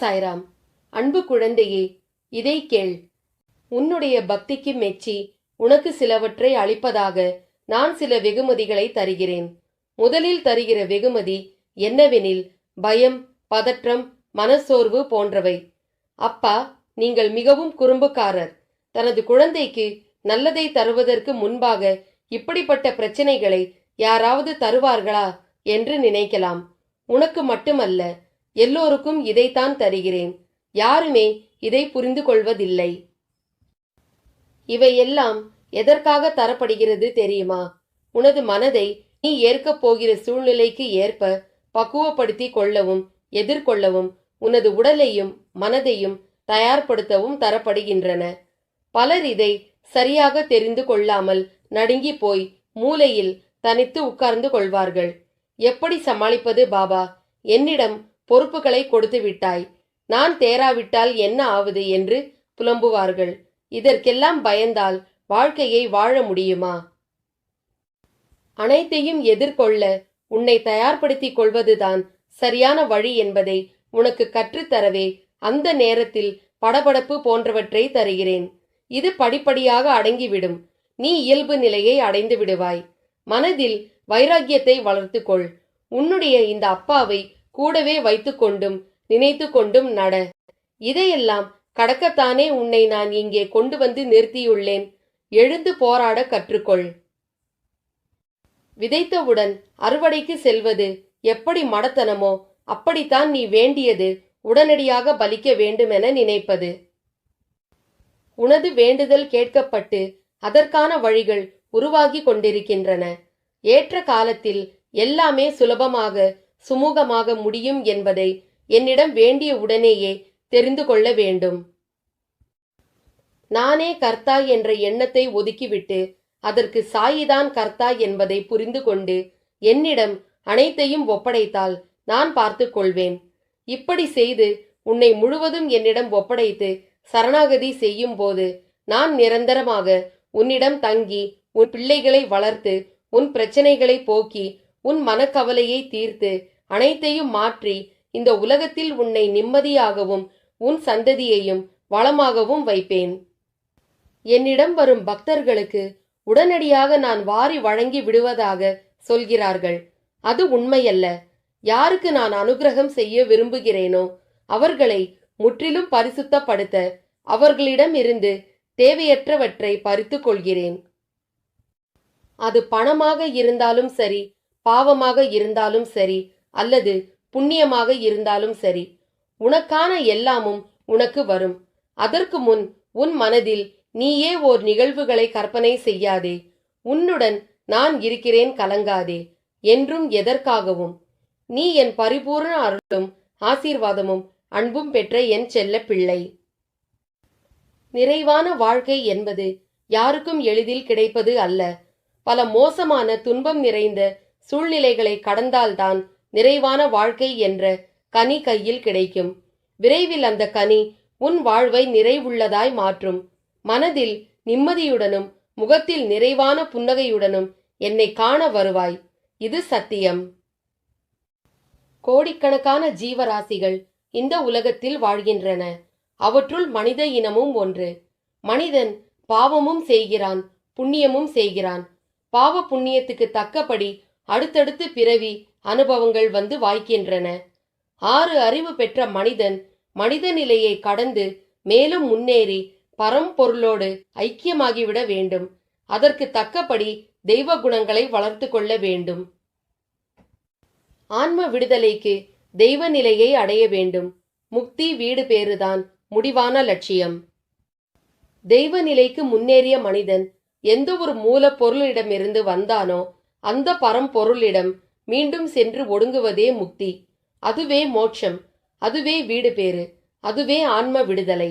சாய்ராம். அன்பு குழந்தையே இதை கேள். உன்னுடைய பக்திக்கு மெச்சி உனக்கு சிலவற்றை அளிப்பதாக நான் சில வெகுமதிகளை தருகிறேன். முதலில் தருகிற வெகுமதி என்னவெனில் பயம் பதற்றம் மனசோர்வு போன்றவை. அப்பா நீங்கள் மிகவும் குறும்புக்காரர். தனது குழந்தைக்கு நல்லதை தருவதற்கு முன்பாக இப்படிப்பட்ட பிரச்சனைகளை யாராவது தருவார்களா என்று நினைக்கலாம். உனக்கு மட்டுமல்ல எல்லோருக்கும் இதைத்தான் தருகிறேன். யாருமே இதை புரிந்து கொள்வதில்லை. இவையெல்லாம் எதற்காக தரப்படுகிறது தெரியுமா? உனது மனதை நீ ஏற்கப் போகிற சூழ்நிலைக்கு ஏற்ப பக்குவப்படுத்தி கொள்ளவும் எதிர்கொள்ளவும் உனது உடலையும் மனதையும் தயார்படுத்தவும் தரப்படுகின்றன. பலர் இதை சரியாக தெரிந்து கொள்ளாமல் நடுங்கி போய் மூலையில் தனித்து உட்கார்ந்து கொள்வார்கள். எப்படி சமாளிப்பது பாபா? என்னிடம் பொறுப்புகளை கொடுத்து விட்டாய். நான் தேராவிட்டால் என்ன ஆவது என்று புலம்புவார்கள். இதற்கெல்லாம் பயந்தால் வாழ்க்கையை வாழ முடியுமா? அனைத்தையும் எதிர்கொள்ள உன்னை தயார்படுத்திக் கொள்வதுதான் சரியான வழி என்பதை உனக்கு கற்றுத்தரவே அந்த நேரத்தில் படபடப்பு போன்றவற்றை தருகிறேன். இது படிப்படியாக அடங்கிவிடும். நீ இயல்பு நிலையை அடைந்து விடுவாய். மனதில் வைராக்கியத்தை வளர்த்துக்கொள். உன்னுடைய இந்த அப்பாவை கூடவே வைத்துக்கொண்டும் நினைத்து கொண்டும் நட. இதையெல்லாம் கடக்கத்தானே உன்னை நான் இங்கே கொண்டு வந்து நிறுத்தியுள்ளேன். எழுந்து போராட கற்றுக்கொள். விதைத்தவுடன் அறுவடைக்கு செல்வது எப்படி மடத்தனமோ அப்படித்தான் நீ வேண்டியது உடனடியாக பலிக்க வேண்டுமென நினைப்பது. உனது வேண்டுதல் கேட்கப்பட்டு அதற்கான வழிகள் உருவாகி கொண்டிருக்கின்றன. ஏற்ற காலத்தில் எல்லாமே சுலபமாக சுமூகமாக முடியும் என்பதை என்னிடம் வேண்டிய உடனேயே தெரிந்து கொள்ள வேண்டும். நானே கர்த்தா என்ற எண்ணத்தை ஒதுக்கிவிட்டு அதற்கு சாயிதான் கர்த்தா என்பதை புரிந்து கொண்டு என்னிடம் அனைத்தையும் ஒப்படைத்தால் நான் பார்த்துக் கொள்வேன். இப்படி செய்து உன்னை முழுவதும் என்னிடம் ஒப்படைத்து சரணாகதி செய்யும் போது நான் நிரந்தரமாக உன்னிடம் தங்கி உன் பிள்ளைகளை வளர்த்து உன் பிரச்சனைகளை போக்கி உன் மனக்கவலையை தீர்த்து அனைத்தையும் மாற்றி இந்த உலகத்தில் உன்னை நிம்மதியாகவும் உன் சந்ததியையும் வளமாகவும் வைப்பேன். என்னிடம் வரும் பக்தர்களுக்கு உடனடியாக நான் வாரி வழங்கி விடுவதாக சொல்கிறார்கள். அது உண்மையல்ல. யாருக்கு நான் அனுகிரகம் செய்ய விரும்புகிறேனோ அவர்களை முற்றிலும் பரிசுத்தப்படுத்த அவர்களிடம் இருந்து தேவையற்றவற்றை பறித்துக் கொள்கிறேன். அது பணமாக இருந்தாலும் சரி பாவமாக இருந்தாலும் சரி அல்லது புண்ணியமாக இருந்தாலும் சரி உனக்கான எல்லாமும் உனக்கு வரும். அதற்கு முன் உன் மனதில் நீயே ஓர் நிகழ்வுகளை கற்பனை செய்யாதே. உன்னுடன் நான் இருக்கிறேன் கலங்காதே என்றும் எதற்காகவும். நீ என் பரிபூர்ண அருளும் ஆசீர்வாதமும் அன்பும் பெற்ற என் செல்ல பிள்ளை. நிறைவான வாழ்க்கை என்பது யாருக்கும் எளிதில் கிடைப்பது அல்ல. பல மோசமான துன்பம் நிறைந்த சூழ்நிலைகளை கடந்தால்தான் நிறைவான வாழ்க்கை என்ற கனி கையில் கிடைக்கும். விரைவில் அந்த கனி உன் வாழ்வை நிறைவுள்ளதாய் மாற்றும். மனதில் நிம்மதியுடனும் முகத்தில் நிறைவான புன்னகையுடனும் என்னை காண வருவாய். இது சத்தியம். கோடிக்கணக்கான ஜீவராசிகள் இந்த உலகத்தில் வாழ்கின்றன. அவற்றுள் மனித இனமும் ஒன்று. மனிதன் பாவமும் செய்கிறான் புண்ணியமும் செய்கிறான். பாவ புண்ணியத்துக்கு தக்கபடி அடுத்தடுத்து பிறவி அனுபவங்கள் வந்து வாய்க்கின்றன. ஆறு அறிவு பெற்ற மனிதன் மனித நிலையை கடந்து மேலும் முன்னேறி பரம்பொருளோடு ஐக்கியமாகிவிட வேண்டும். அதற்கு தக்கபடி தெய்வ குணங்களை வளர்த்து கொள்ள வேண்டும். ஆன்ம விடுதலைக்கு தெய்வ நிலையை அடைய வேண்டும். முக்தி வீடு பேறுதான் முடிவான லட்சியம். தெய்வ நிலைக்கு முன்னேறிய மனிதன் எந்த ஒரு மூலப்பொருளிடமிருந்து வந்தானோ அந்த பரம்பொருளிடம் மீண்டும் சென்று ஒடுங்குவதே முக்தி. அதுவே மோட்சம் அதுவே வீடு பேறு அதுவே ஆன்ம விடுதலை.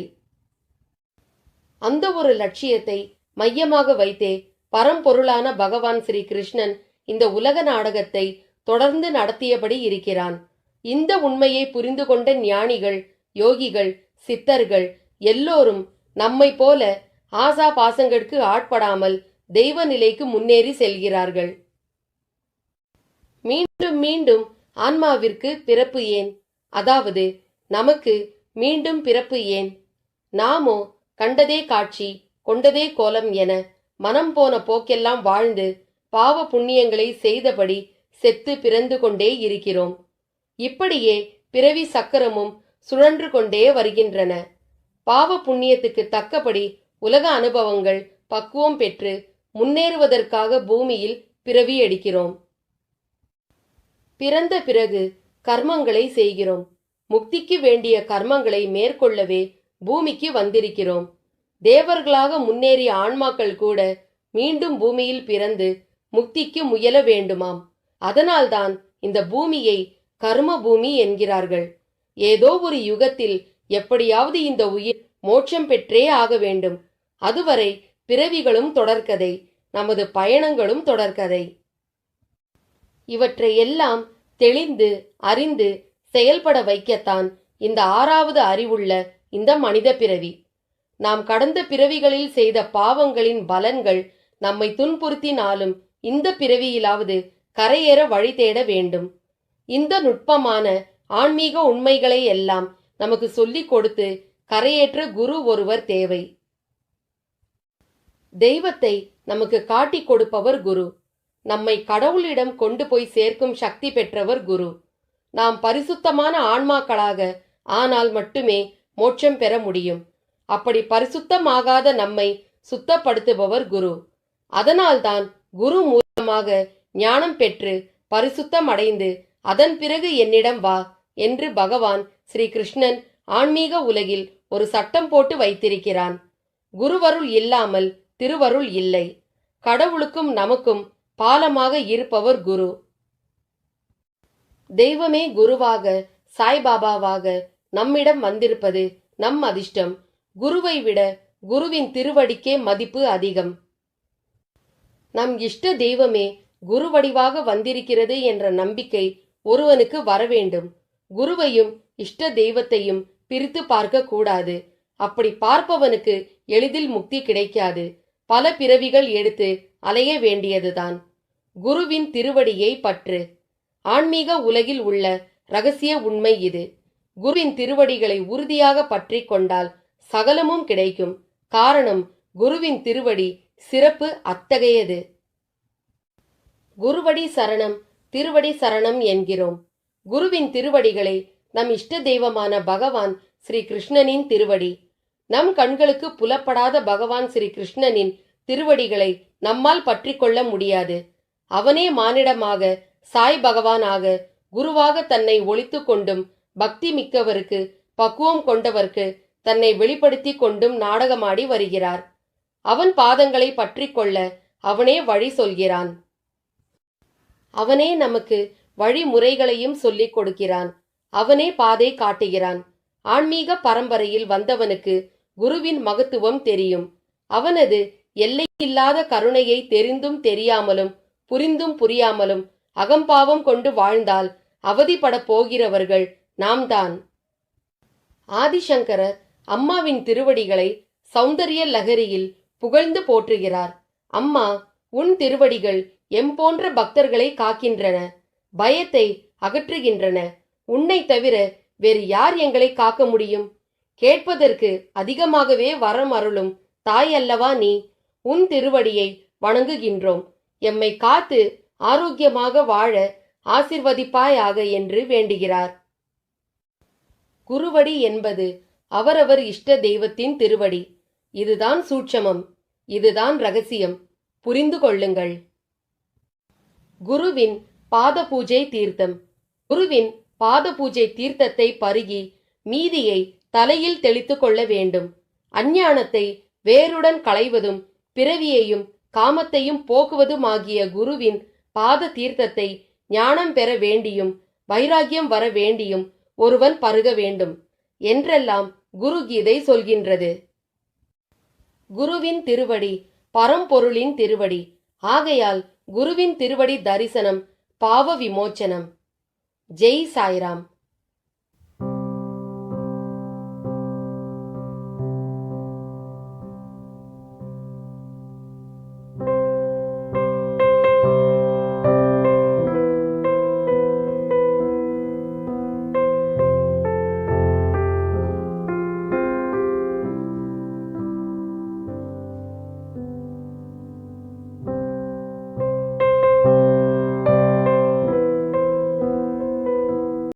அந்த ஒரு லட்சியத்தை மையமாக வைத்தே பரம்பொருளான பகவான் ஸ்ரீ கிருஷ்ணன் இந்த உலக நாடகத்தை தொடர்ந்து நடத்தியபடி இருக்கிறான். இந்த உண்மையை புரிந்து கொண்ட ஞானிகள் யோகிகள் சித்தர்கள் எல்லோரும் நம்மை போல ஆசா பாசங்களுக்கு ஆட்படாமல் தெய்வ நிலைக்கு முன்னேறி செல்கிறார்கள். மீண்டும் மீண்டும் ஆன்மாவிற்கு பிறப்பு ஏன்? அதாவது நமக்கு மீண்டும் பிறப்பு ஏன்? நாமோ கண்டதே காட்சி கொண்டதே கோலம் என மனம் போன போக்கெல்லாம் வாழ்ந்து பாவ புண்ணியங்களை செய்தபடி செத்து பிறந்து கொண்டே இருக்கிறோம். இப்படியே பிறவி சக்கரமும் சுழன்று கொண்டே வருகின்றன. பாவ புண்ணியத்துக்கு தக்கபடி உலக அனுபவங்கள் பக்குவம் பெற்று முன்னேறுவதற்காக பூமியில் பிறவி எடுக்கிறோம் பிறந்த பிறகு கர்மங்களை செய்கிறோம். முக்திக்கு வேண்டிய கர்மங்களை மேற்கொள்ளவே பூமிக்கு வந்திருக்கிறோம். தேவர்களாக முன்னேறிய ஆன்மாக்கள் கூட மீண்டும் பூமியில் பிறந்து முக்திக்கு முயல வேண்டுமாம். அதனால்தான் இந்த பூமியை கர்ம பூமி என்கிறார்கள். ஏதோ ஒரு யுகத்தில் எப்படியாவது இந்த உயிர் மோட்சம் பெற்றே ஆக வேண்டும். அதுவரை பிறவிகளும் தொடர்கதை நமது பயணங்களும் தொடர்கதை. இவற்றை எல்லாம் தெளிந்து அறிந்து செயல்பட வைக்கத்தான் இந்த ஆறாவது அறிவுள்ள இந்த மனித பிறவி. நாம் கடந்த பிறவிகளில் செய்த பாவங்களின் பலன்கள் நம்மை துன்புறுத்தினாலும் இந்த பிறவியிலாவது கரையேற வழி தேட வேண்டும். இந்த நுட்பமான ஆன்மீக உண்மைகளை எல்லாம் நமக்கு சொல்லிக் கொடுத்து கரையேற்ற குரு ஒருவர் தேவை. தெய்வத்தை நமக்கு காட்டிக் கொடுப்பவர் குரு. நம்மை கடவுளிடம் கொண்டு போய் சேர்க்கும் சக்தி பெற்றவர் குரு. நாம் பரிசுத்தமான ஆன்மாக்களாக ஆனால் மட்டுமே மோட்சம் பெற முடியும். அப்படி பரிசுத்தமாகாத நம்மை சுத்தப்படுத்துபவர் குரு. அதனால்தான் குரு மூலமாக ஞானம் பெற்று பரிசுத்தம் அடைந்து அதன் பிறகு என்னிடம் வா என்று பகவான் ஸ்ரீ கிருஷ்ணன் ஆன்மீக உலகில் ஒரு சட்டம் போட்டு வைத்திருக்கிறான். குருவருள் இல்லாமல் திருவருள் இல்லை. கடவுளுக்கும் நமக்கும் பாலமாக இருப்பவர் குரு. தெய்வமே குருவாக சாய்பாபாவாக நம்மிடம் வந்திருப்பது நம் அதிர்ஷ்டம். குருவை விட குருவின் திருவடிக்கே மதிப்பு அதிகம். நம் இஷ்ட தெய்வமே குருவடிவாக வந்திருக்கிறது என்ற நம்பிக்கை ஒருவனுக்கு வரவேண்டும் குருவையும் இஷ்ட தெய்வத்தையும் பிரித்து பார்க்க கூடாது. அப்படி பார்ப்பவனுக்கு எளிதில் முக்தி கிடைக்காது. பல பிறவிகள் எடுத்து அலைய வேண்டியதுதான். குருவின் திருவடியை பற்று. ஆன்மீக உலகில் உள்ள ரகசிய உண்மை இது. குருவின் திருவடிகளை உறுதியாக பற்றி கொண்டால் சகலமும் கிடைக்கும். காரணம் குருவின் திருவடி சிறப்பு அத்தகையது. குருவடி சரணம் திருவடி சரணம் என்கிறோம். குருவின் திருவடிகளை நம் இஷ்ட தெய்வமான பகவான் ஸ்ரீ கிருஷ்ணனின் திருவடி. நம் கண்களுக்கு புலப்படாத பகவான் ஸ்ரீ கிருஷ்ணனின் திருவடிகளை நம்மால் பற்றி கொள்ள முடியாது. அவனே மானிடமாக சாய் பகவானாக குருவாக தன்னை ஒழித்து கொண்டும் பக்தி மிக்கவருக்கு பக்குவம் கொண்டவர்க்கு தன்னை வெளிப்படுத்தி கொண்டும் நாடகமாடி வருகிறார். அவன் பாதங்களை பற்றி கொள்ள அவனே வழி சொல்கிறான். அவனே நமக்கு வழிமுறைகளையும் சொல்லிக் கொடுக்கிறான். அவனே பாதை காட்டுகிறான். ஆன்மீக பரம்பரையில் வந்தவனுக்கு குருவின் மகத்துவம் தெரியும். அவனது எல்லையில்லாத கருணையை தெரிந்தும் தெரியாமலும் புரிந்தும் புரியாமலும் அகம்பாவம் கொண்டு வாழ்ந்தால் அவதிப்படப் போகிறவர்கள் நாம்தான். ஆதிசங்கரர் அம்மாவின் திருவடிகளை சௌந்தரிய லகரியில் புகழ்ந்து போற்றுகிறார். அம்மா உன் திருவடிகள் எம்போன்ற பக்தர்களை காக்கின்றன பயத்தை அகற்றுகின்றன. உன்னை தவிர வேறு யார் எங்களை காக்க முடியும்? கேட்பதற்கு அதிகமாகவே வரம் அருளும் தாய் அல்லவா நீ? உன் திருவடியை வணங்குகின்றோம். எம்மை காத்து ஆரோக்கியமாக வாழ ஆசிர்வதிப்பாயாக என்று வேண்டுகிறார். குருவடி என்பது அவரவர் இஷ்ட தெய்வத்தின் திருவடி. இதுதான் சூட்சமம். இதுதான் ரகசியம். புரிந்து கொள்ளுங்கள். குருவின் பாத பூஜை தீர்த்தம். குருவின் பாத பூஜை தீர்த்தத்தை பருகி மீதியை தலையில் தெளித்துக் கொள்ள வேண்டும். அஞ்ஞானத்தை வேருடன் களைவதும் பிறவியையும் காமத்தையும் போக்குவதுமாகிய குருவின் பாத தீர்த்தத்தை ஞானம் பெற வேண்டியும் வைராகியம் வர வேண்டியும் ஒருவன் பருக வேண்டும். என்றெல்லாம் குரு கீதை சொல்கின்றது. குருவின் திருவடி பரம்பொருளின் திருவடி. ஆகையால் குருவின் திருவடி தரிசனம் பாவ விமோச்சனம். ஜெய் சாய்ராம்.